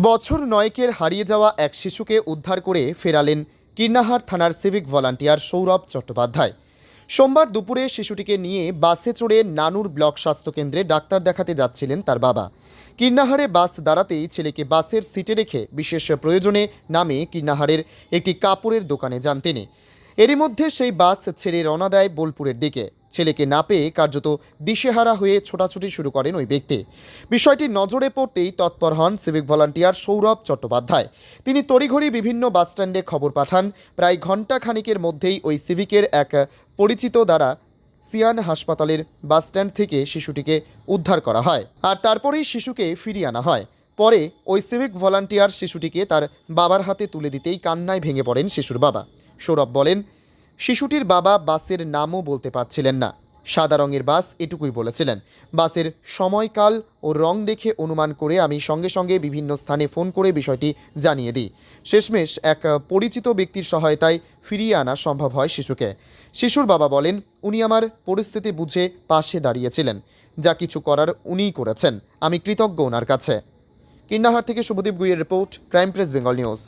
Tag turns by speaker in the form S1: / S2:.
S1: বছর নয়কের হারিয়ে যাওয়া এক শিশুকে উদ্ধার করে ফেরালেন কীর্ণাহার থানার সিভিক ভলান্টিয়ার সৌরভ চট্টোপাধ্যায়। সোমবার দুপুরে শিশুটিকে নিয়ে বাসে চড়ে নানুর ব্লক স্বাস্থ্যকেন্দ্রে ডাক্তার দেখাতে যাচ্ছিলেন তার বাবা। কীর্ণাহারে বাস দাঁড়াতেই ছেলেকে বাসের সিটে রেখে বিশেষ প্রয়োজনে নামে কীর্ণাহারের একটি কাপড়ের দোকানে যান তিনি। এরই মধ্যে সেই বাস ছেড়ে রওনা দেয় বোলপুরের দিকে। ছেলেকে না পেয়ে কার্যত দিশেহারা হয়ে ছোটাছুটি শুরু করেন ওই ব্যক্তি। বিষয়টি নজরে পড়তেই তৎপর হন সিভিক ভলান্টিয়ার সৌরভ চট্টোপাধ্যায়। তিনি তড়িঘড়ি বিভিন্ন বাসস্ট্যান্ডে খবর পাঠান। প্রায় ঘণ্টা খানিকের মধ্যেই ওই সিভিকের এক পরিচিত দ্বারা সিয়ান হাসপাতালের বাসস্ট্যান্ড থেকে শিশুটিকে উদ্ধার করা হয় আর তারপরেই শিশুকে ফিরিয়ে আনা হয়। পরে ওই সিভিক ভলান্টিয়ার শিশুটিকে তার বাবার হাতে তুলে দিতেই কান্নায় ভেঙে পড়েন শিশুর বাবা। সৌরভ বলেন শিশুটির বাবা বাসের নামও বলতে পারছিলেন না। সাদা রঙের বাস এটুকুই বলেছিলেন। বাসের সময়কাল ও রং দেখে অনুমান করে আমি সঙ্গে সঙ্গে বিভিন্ন স্থানে ফোন করে বিষয়টি জানিয়ে দিই। শেষমেশ এক পরিচিত ব্যক্তির সহায়তায় ফিরিয়ে আনা সম্ভব হয় শিশুকে। শিশুর বাবা বলেন, উনি আমার পরিস্থিতি বুঝে পাশে দাঁড়িয়েছিলেন। যা কিছু করার উনিই করেছেন। আমি কৃতজ্ঞ ওনার কাছে। কিন্নাহার থেকে শুভদীপ গুইয়ের report, crime press, Bengal news.